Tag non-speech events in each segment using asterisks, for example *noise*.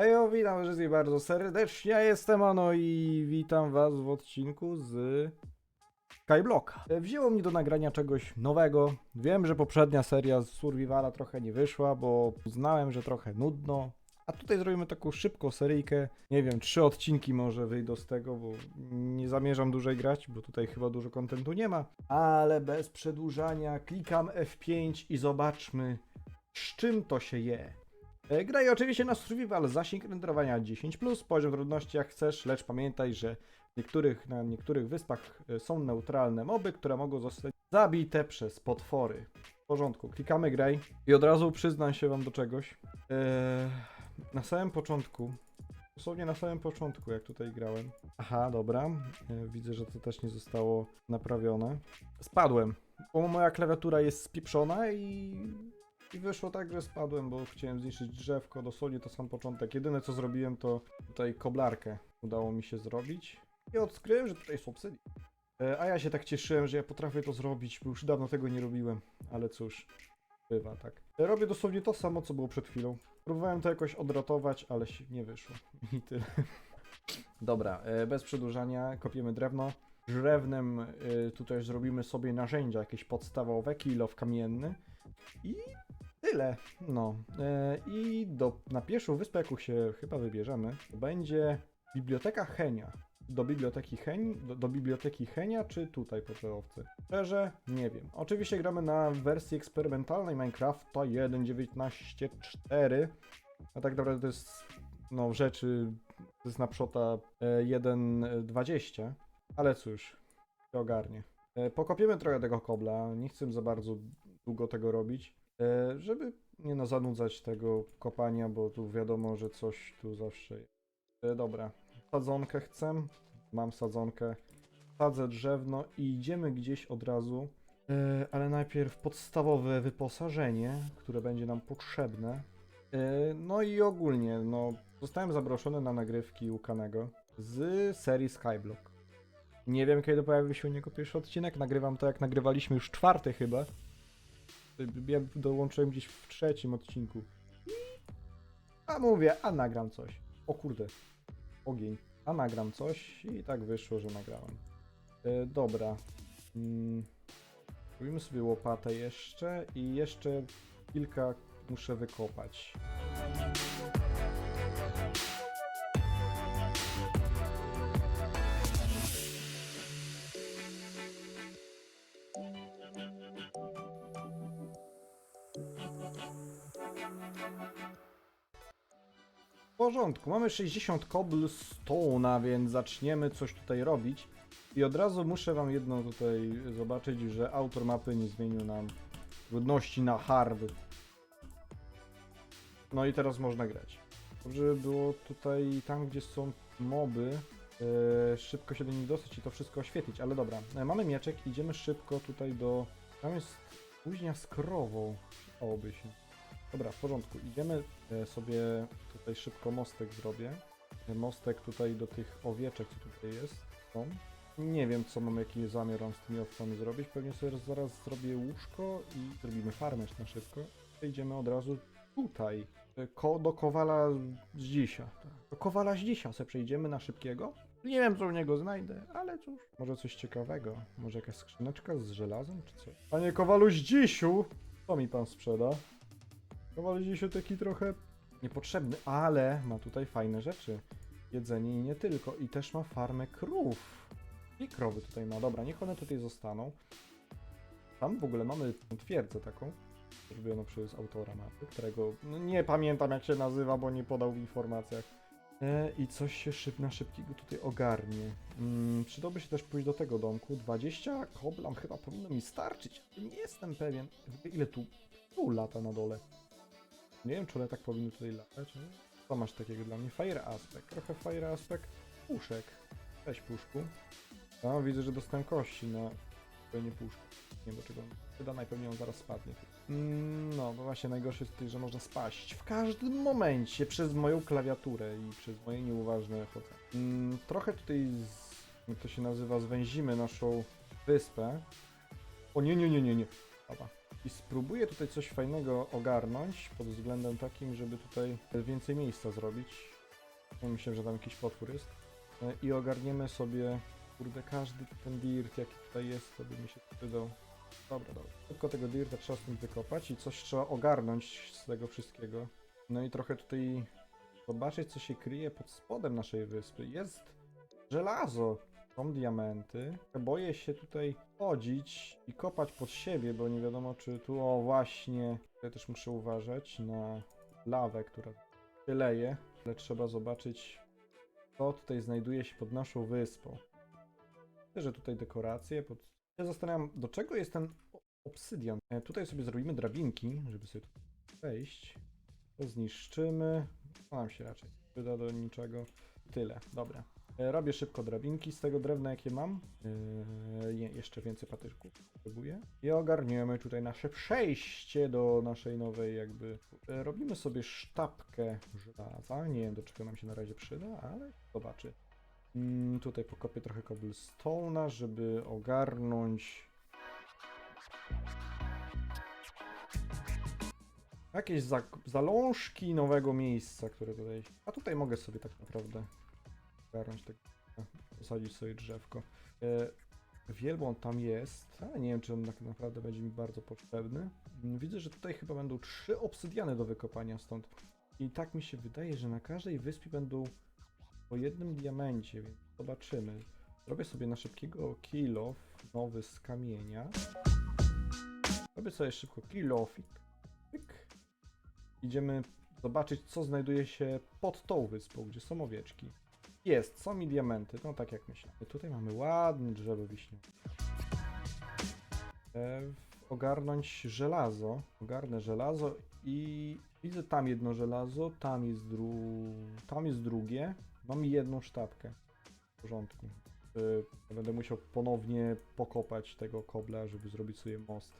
Hejo, witam wszystkich bardzo serdecznie, ja jestem Ano i witam was w odcinku z Skyblocka. E, Wzięło mnie do nagrania czegoś nowego. Wiem, że poprzednia seria z Survivala trochę nie wyszła, bo uznałem, że trochę nudno. A tutaj zrobimy taką szybką seryjkę. Nie wiem, trzy odcinki może wyjdą z tego, bo nie zamierzam dłużej grać, bo tutaj chyba dużo kontentu nie ma. Ale bez przedłużania klikam F5 i zobaczmy, z czym to się je. E, Graj oczywiście na survival, zasięg renderowania 10+, poziom trudności jak chcesz, lecz pamiętaj, że niektórych, na niektórych wyspach e, są neutralne moby, które mogą zostać zabite przez potwory. W porządku, klikamy graj i od razu przyznam się wam do czegoś. Eee, na samym początku, dosłownie na samym początku jak tutaj grałem. Aha, dobra, e, widzę, że to też nie zostało naprawione. Spadłem, bo moja klawiatura jest spieprzona i i wyszło tak, że spadłem, bo chciałem zniszczyć drzewko, dosłownie to sam początek. Jedyne co zrobiłem to tutaj koblarkę udało mi się zrobić. I odkryłem, że tutaj są obsydian. E, A ja się tak cieszyłem, że ja potrafię to zrobić, bo już dawno tego nie robiłem. Ale cóż, bywa tak. E, Robię dosłownie to samo, co było przed chwilą. Próbowałem to jakoś odratować, ale się nie wyszło. *laughs* I tyle. Dobra, e, bez przedłużania kopiemy drewno. Drewnem tutaj zrobimy sobie narzędzia jakieś podstawowe, kilow kamienny. I tyle. No. E, I do, na pierwszą wyspę, jaką się chyba wybierzemy, będzie Biblioteka Henia. Do biblioteki Heni, do, do biblioteki Henia, czy tutaj po terowcy? Szczerze, nie wiem. Oczywiście gramy na wersji eksperymentalnej Minecrafta 1.19.4. A tak naprawdę to jest, no, rzeczy z snapshota e, 1.20. Ale cóż, się ogarnie. E, Pokopiemy trochę tego kobla, nie chcę za bardzo długo tego robić, e, żeby nie no, zanudzać tego kopania, bo tu wiadomo, że coś tu zawsze jest. E, Dobra, sadzonkę chcę, mam sadzonkę, sadzę drzewno i idziemy gdzieś od razu, E, ale najpierw podstawowe wyposażenie, które będzie nam potrzebne. E, No i ogólnie, no, zostałem zaproszony na nagrywki u Kanego z serii Skyblock. Nie wiem, kiedy pojawi się u niego pierwszy odcinek. Nagrywam to, jak nagrywaliśmy już czwarty chyba. Ja dołączyłem gdzieś w trzecim odcinku. A mówię, a nagram coś. O kurde. Ogień. A nagram coś i tak wyszło, że nagrałem. E, dobra. Mm. Robimy sobie łopatę jeszcze i jeszcze kilka muszę wykopać. W porządku, mamy 60 cobblestone'a, więc zaczniemy coś tutaj robić. I od razu muszę wam jedno tutaj zobaczyć, że autor mapy nie zmienił nam trudności na hard. No i teraz można grać. Dobrze by było tutaj, tam gdzie są moby, e, szybko się do nich dostać i to wszystko oświetlić, ale dobra. E, mamy mieczek, idziemy szybko tutaj do... Tam jest późnia z krową, przydałoby się. Dobra, w porządku. Idziemy e, sobie tutaj szybko mostek zrobię. E, Mostek tutaj do tych owieczek, co tutaj jest. Są. Nie wiem, co mam, jaki zamiar mam z tymi owcami zrobić. Pewnie sobie zaraz zrobię łóżko i zrobimy farmę na szybko. Idziemy od razu tutaj. E, Ko do Kowala z dzisia. Tak. Do Kowala z dzisia sobie przejdziemy na szybkiego. Nie wiem, co u niego znajdę, ale cóż. Może coś ciekawego. Może jakaś skrzyneczka z żelazem, czy coś. Panie Kowalu z dzisiu! Co mi pan sprzeda? Kowal się taki trochę niepotrzebny, ale ma tutaj fajne rzeczy. Jedzenie i nie tylko. I też ma farmę krów. I krowy tutaj ma. Dobra, niech one tutaj zostaną. Tam w ogóle mamy twierdzę taką, zrobioną przez autora mapy, którego no, nie pamiętam jak się nazywa, bo nie podał w informacjach. E, I coś się szyb na szybkiego tutaj ogarnie. Mm, przydałby się też pójść do tego domku. 20 koblam chyba powinno mi starczyć, ale nie jestem pewien. Ile tu, tu lata na dole? Nie wiem, czy one tak powinny tutaj latać. Co masz takiego dla mnie? Fire Aspect. Trochę Fire Aspect. Puszek. Weź puszku. No, widzę, że dostałem kości na pełnie puszku. Nie wiem do czego. Chyba najpewniej on zaraz spadnie. Mm, no, bo właśnie najgorsze jest tutaj, że można spaść w każdym momencie przez moją klawiaturę i przez moje nieuważne chodzenie. Mm, trochę tutaj, z, jak to się nazywa, zwęzimy naszą wyspę. O nie, nie, nie, nie, nie. I spróbuję tutaj coś fajnego ogarnąć pod względem takim, żeby tutaj więcej miejsca zrobić. Ja myślę, że tam jakiś potwór jest. E, I ogarniemy sobie, kurde, każdy ten dirt, jaki tutaj jest, to by mi się przydał. Dobra, dobra. Tylko tego dirta trzeba stąd wykopać i coś trzeba ogarnąć z tego wszystkiego. No i trochę tutaj zobaczyć, co się kryje pod spodem naszej wyspy. Jest żelazo, są diamenty. Boję się tutaj chodzić i kopać pod siebie, bo nie wiadomo, czy tu, o właśnie, ja też muszę uważać na lawę, która się leje, ale trzeba zobaczyć, co tutaj znajduje się pod naszą wyspą. Myślę, że tutaj dekoracje. Pod... Ja zastanawiam, do czego jest ten obsydian. E, tutaj sobie zrobimy drabinki, żeby sobie tu wejść. To zniszczymy. To nam się raczej przyda do niczego. Tyle, dobra. E, Robię szybko drabinki z tego drewna, jakie mam. Nie, jeszcze więcej patyczków potrzebuję. I ogarniemy tutaj nasze przejście do naszej nowej jakby... E, robimy sobie sztabkę żelaza. Nie wiem, do czego nam się na razie przyda, ale zobaczy. Mm, tutaj pokopię trochę cobblestone'a, żeby ogarnąć jakieś za zalążki nowego miejsca, które tutaj... A tutaj mogę sobie tak naprawdę ogarnąć, tak, posadzić sobie drzewko. E, wielbłąd tam jest, ale nie wiem, czy on tak naprawdę będzie mi bardzo potrzebny. Mm, Widzę, że tutaj chyba będą trzy obsydiany do wykopania stąd. I tak mi się wydaje, że na każdej wyspie będą po jednym diamencie, więc zobaczymy. Robię sobie na szybkiego kill off, nowy z kamienia. Robię sobie szybko. Pyk. Idziemy zobaczyć, co znajduje się pod tą wyspą, gdzie są owieczki. Jest, są mi diamenty, no tak jak myślę. Tutaj mamy ładne drzewo wiśniowe. E, ogarnąć żelazo. Ogarnę żelazo i widzę tam jedno żelazo, tam jest, dru... tam jest drugie. Mam jedną sztabkę. W porządku. E, będę musiał ponownie pokopać tego kobla, żeby zrobić sobie most.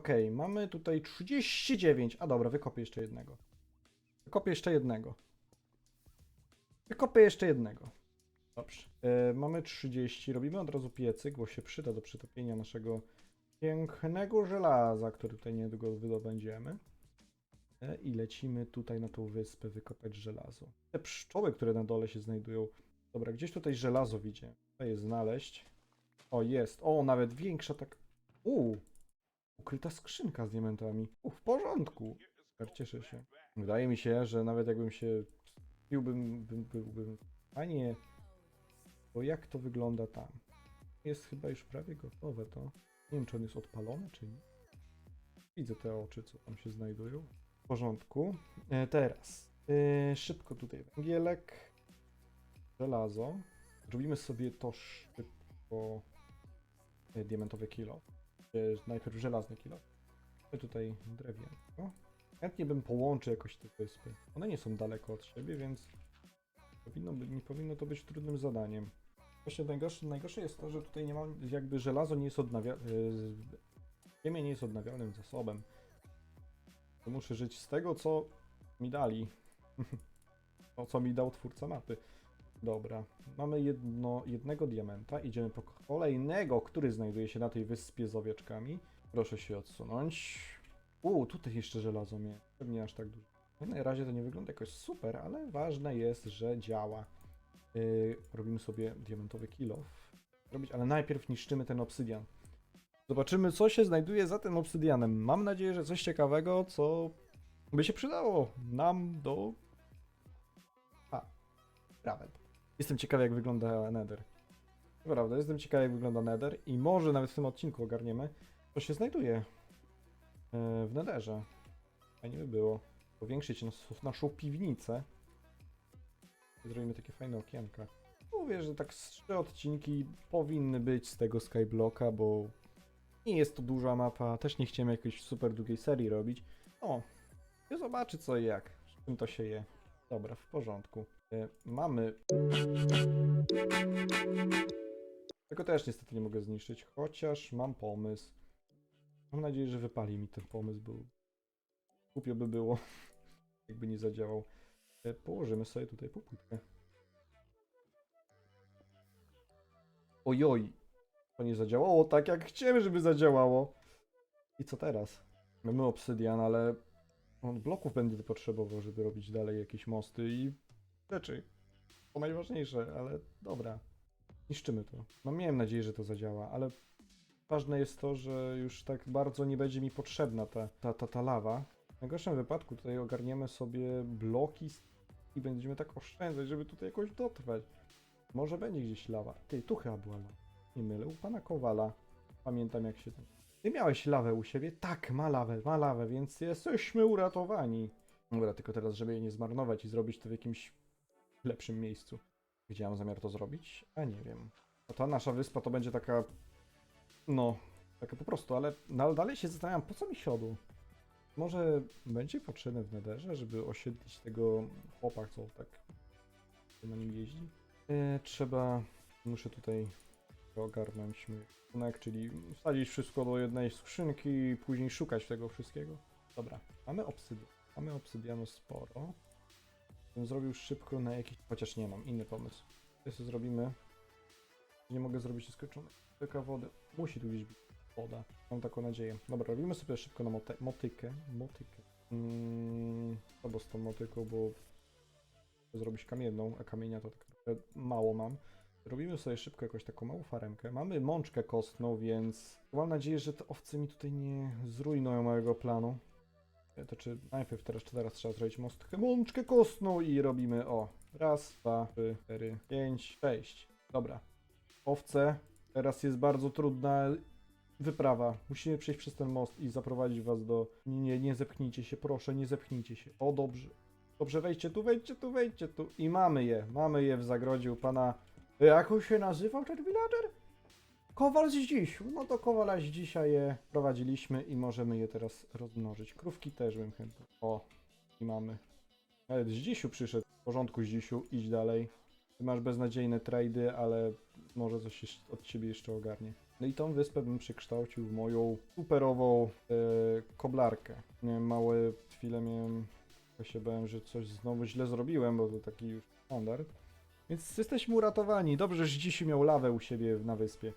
Okej, mamy tutaj 39. A dobra, wykopię jeszcze jednego. Wykopię jeszcze jednego. Wykopię jeszcze jednego. Dobrze. E, mamy 30. Robimy od razu piecyk, bo się przyda do przytopienia naszego pięknego żelaza, który tutaj niedługo wydobędziemy. E, I lecimy tutaj na tą wyspę wykopać żelazo. Te pszczoły, które na dole się znajdują. Dobra, gdzieś tutaj żelazo widzę. Chcę je znaleźć. O, jest. O, nawet większa tak. Uuu. Ukryta skrzynka z diamentami. U, w porządku. Cieszę się. Wydaje mi się, że nawet jakbym się piłbym, bym, byłbym a nie. Bo jak to wygląda tam? Jest chyba już prawie gotowe to. Nie wiem, czy on jest odpalony, czy nie. Widzę te oczy, co tam się znajdują. W porządku. E, teraz. E, szybko tutaj węgielek. Żelazo. Zrobimy sobie to szybko. E, diamentowe kilo. Najpierw żelazne kilo. I tutaj drewnianko. Chętnie bym połączył jakoś te wyspy. One nie są daleko od siebie, więc powinno nie powinno to być trudnym zadaniem. Właśnie najgorsze, najgorsze jest to, że tutaj nie mam, jakby żelazo nie jest odnawialne, ziemia nie jest odnawialnym zasobem. Muszę żyć z tego, co mi dali. *laughs* to, co mi dał twórca mapy. Dobra, mamy jedno, jednego diamenta, idziemy po kolejnego, który znajduje się na tej wyspie z owieczkami. Proszę się odsunąć. U, tutaj jeszcze żelazo mnie. Pewnie aż tak dużo. Na razie to nie wygląda jakoś super, ale ważne jest, że działa. Yy, robimy sobie diamentowy kill off. Robić, ale najpierw niszczymy ten obsydian. Zobaczymy, co się znajduje za tym obsydianem. Mam nadzieję, że coś ciekawego, co by się przydało nam do... A, Raven. Jestem ciekawy, jak wygląda Nether. Prawda, jestem ciekawy, jak wygląda Nether i może nawet w tym odcinku ogarniemy, co się znajduje e, w Netherze. Fajnie by było powiększyć nas, naszą piwnicę. Zrobimy takie fajne okienka. Mówię, że tak trzy odcinki powinny być z tego Skyblocka, bo nie jest to duża mapa, też nie chciałem jakiejś super długiej serii robić. O, ja zobaczy co i jak, z czym to się je. Dobra, w porządku. E, mamy... Tego też niestety nie mogę zniszczyć, chociaż mam pomysł. Mam nadzieję, że wypali mi ten pomysł, bo głupio by było, *laughs* jakby nie zadziałał. E, Położymy sobie tutaj popłytkę. Ojoj. To nie zadziałało tak, jak chciałem, żeby zadziałało. I co teraz? Mamy obsydian, ale on bloków będzie potrzebował, żeby robić dalej jakieś mosty i rzeczy. To najważniejsze, ale dobra. Niszczymy to. No miałem nadzieję, że to zadziała, ale ważne jest to, że już tak bardzo nie będzie mi potrzebna ta, ta, ta, ta lawa. W najgorszym wypadku tutaj ogarniemy sobie bloki i będziemy tak oszczędzać, żeby tutaj jakoś dotrwać. Może będzie gdzieś lawa. Ty, tu chyba była lawa. Nie mylę, u pana Kowala. Pamiętam jak się tam... Ty miałeś lawę u siebie? Tak, ma lawę, ma lawę, więc jesteśmy uratowani. Dobra, tylko teraz, żeby jej nie zmarnować i zrobić to w jakimś lepszym miejscu. Gdzie mam zamiar to zrobić? A nie wiem. A ta nasza wyspa to będzie taka... No, taka po prostu, ale no, dalej się zastanawiam, po co mi siodło? Może będzie potrzebne w nederze, żeby osiedlić tego chłopa, co tak na nim jeździ? E, trzeba... Muszę tutaj ogarnąć mój rysunek, czyli wsadzić wszystko do jednej skrzynki i później szukać tego wszystkiego. Dobra, mamy obsydian. Mamy obsydianu sporo. Bym zrobił szybko na jakiś... Chociaż nie mam, inny pomysł. Sobie zrobimy... Nie mogę zrobić nieskończonej. Tylko wody. Musi tu gdzieś być woda. Mam taką nadzieję. Dobra, robimy sobie szybko na mote- motykę. Motykę. Mm, albo z tą motyką, bo zrobić kamienną, a kamienia to tak mało mam. Robimy sobie szybko jakąś taką małą faremkę. Mamy mączkę kostną, więc mam nadzieję, że te owce mi tutaj nie zrujnują mojego planu. E, To czy najpierw teraz, czy teraz trzeba zrobić mostkę, mączkę kostną i robimy o. Raz, dwa, trzy, cztery, pięć, sześć. Dobra. Owce. Teraz jest bardzo trudna wyprawa. Musimy przejść przez ten most i zaprowadzić was do... Nie, nie, zepchnijcie się, proszę, nie zepchnijcie się. O, dobrze. Dobrze, wejdźcie tu, wejdźcie tu, wejdźcie tu. I mamy je, mamy je w zagrodzie u pana... Jak on się nazywał, ten villager? Kowal z dziś. No to kowala z dzisiaj je prowadziliśmy i możemy je teraz rozmnożyć. Krówki też bym chętnie. O, i mamy. Nawet z dzisiu przyszedł. W porządku z dzisiu, idź dalej. Ty masz beznadziejne trady, ale może coś od ciebie jeszcze ogarnie. No i tą wyspę bym przekształcił w moją superową e, koblarkę. Miałem małe chwile, miałem... Ja się bałem, że coś znowu źle zrobiłem, bo to taki już standard. Więc jesteśmy uratowani. Dobrze, że dziś miał lawę u siebie na wyspie.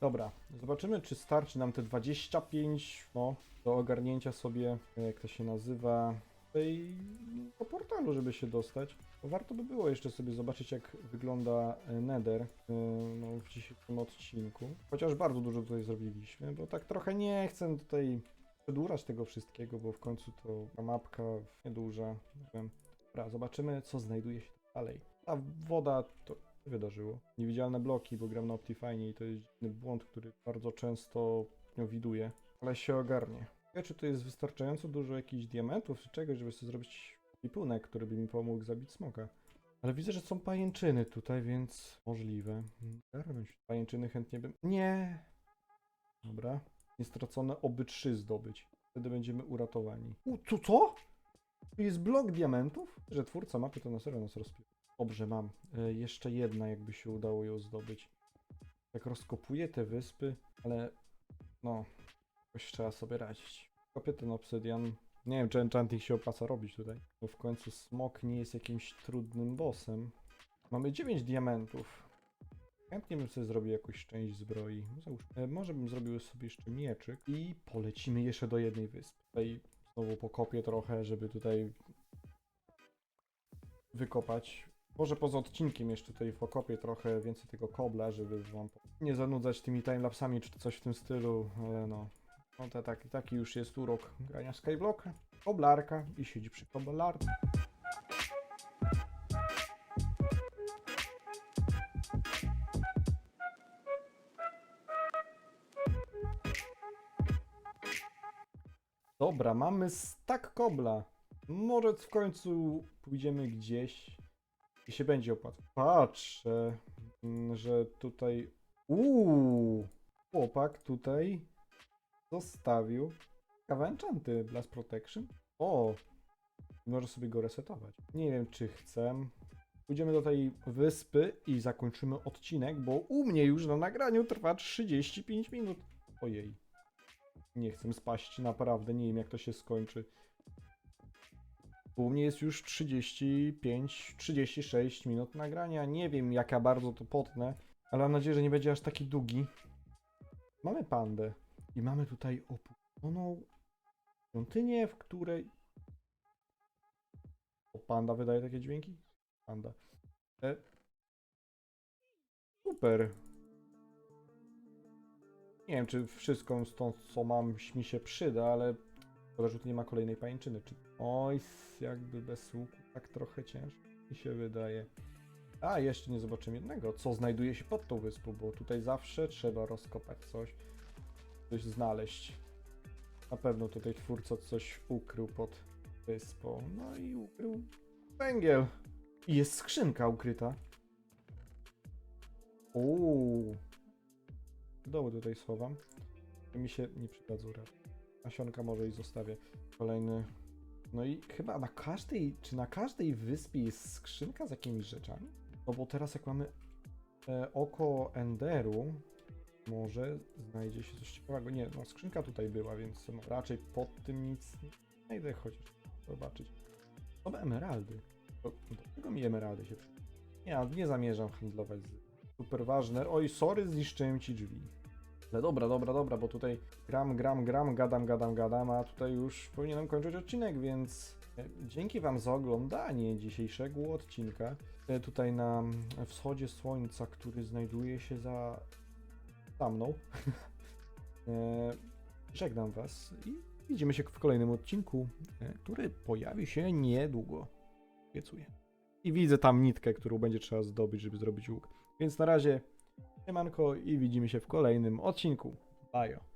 Dobra, zobaczymy czy starczy nam te 25, no, do ogarnięcia sobie, e, jak to się nazywa, tej, po portalu, żeby się dostać. Warto by było jeszcze sobie zobaczyć, jak wygląda e, Nether e, no, w dzisiejszym odcinku. Chociaż bardzo dużo tutaj zrobiliśmy, bo tak trochę nie chcę tutaj przedłużać tego wszystkiego, bo w końcu to ta mapka nieduża. Dobra, zobaczymy, co znajduje się dalej. A woda to wydarzyło. Niewidzialne bloki, bo gram na Optifine i to jest dziwny błąd, który bardzo często nią widuję, ale się ogarnie. Ciekawe, czy to jest wystarczająco dużo jakichś diamentów czy czegoś, żeby sobie zrobić lipunek, który by mi pomógł zabić smoka. Ale widzę, że są pajęczyny tutaj, więc możliwe. Garnąć. Pajęczyny chętnie bym... Nie! Dobra. Niestracone oby trzy zdobyć. Wtedy będziemy uratowani. U, co, co? Tu jest blok diamentów? Że twórca mapy to na serio nas rozpił. Dobrze, mam. E, jeszcze jedna, jakby się udało ją zdobyć. Tak rozkopuję te wyspy, ale no, jakoś trzeba sobie radzić. Kopię ten obsydian. Nie wiem, czy enchanting się opłaca robić tutaj. Bo w końcu smok nie jest jakimś trudnym bossem. Mamy 9 diamentów. Chętnie bym sobie zrobił jakąś część zbroi. E, może bym zrobił sobie jeszcze mieczyk i polecimy jeszcze do jednej wyspy. Tutaj znowu pokopię trochę, żeby tutaj wykopać. Może poza odcinkiem jeszcze tutaj pokopię trochę więcej tego kobla, żeby wam nie zanudzać tymi timelapsami czy coś w tym stylu, ale no. No to taki, taki już jest urok grania Skyblocka. Koblarka i siedzi przy koblarce. Dobra, mamy stak kobla. Może w końcu pójdziemy gdzieś i się będzie opłacał. Patrzę, mm, że tutaj... Uuu, chłopak tutaj zostawił kawę enchanty Blast Protection. O, może sobie go resetować. Nie wiem, czy chcę. Pójdziemy do tej wyspy i zakończymy odcinek, bo u mnie już na nagraniu trwa 35 minut. Ojej. Nie chcę spaść, naprawdę, nie wiem jak to się skończy. U mnie jest już 35, 36 minut nagrania. Nie wiem jaka bardzo to potnę, ale mam nadzieję, że nie będzie aż taki długi. Mamy pandę i mamy tutaj opuszczoną świątynię, w której... O, panda wydaje takie dźwięki? Panda. E... Super. Nie wiem, czy wszystko stąd, co mam, mi się przyda, ale szkoda, nie ma kolejnej pajęczyny. Czy... Oj, jakby bez łuku, tak trochę ciężko mi się wydaje. A, jeszcze nie zobaczymy jednego, co znajduje się pod tą wyspą, bo tutaj zawsze trzeba rozkopać coś, coś znaleźć. Na pewno tutaj twórca coś ukrył pod wyspą. No i ukrył węgiel. I jest skrzynka ukryta. Uuu. Doły tutaj schowam. Mi się nie przydadzą raczej. Nasionka może i zostawię. Kolejny. No i chyba na każdej, czy na każdej wyspie jest skrzynka z jakimiś rzeczami? No bo teraz jak mamy e, oko Enderu, może znajdzie się coś ciekawego. Nie, no skrzynka tutaj była, więc no, raczej pod tym nic nie znajdę, chociaż zobaczyć. To emeraldy. To, dlaczego mi emeraldy się przyda? Nie, nie zamierzam handlować z... Super ważne. Oj, sorry, zniszczyłem ci drzwi. Ale dobra, dobra, dobra, bo tutaj gram, gram, gram, gadam, gadam, gadam, a tutaj już powinienem kończyć odcinek, więc e, dzięki wam za oglądanie dzisiejszego odcinka. E, Tutaj na wschodzie słońca, który znajduje się za, za mną. *laughs* E, Żegnam was i widzimy się w kolejnym odcinku, który pojawi się niedługo. Obiecuję. I widzę tam nitkę, którą będzie trzeba zdobyć, żeby zrobić łuk. Więc na razie, siemanko i widzimy się w kolejnym odcinku. Bajo.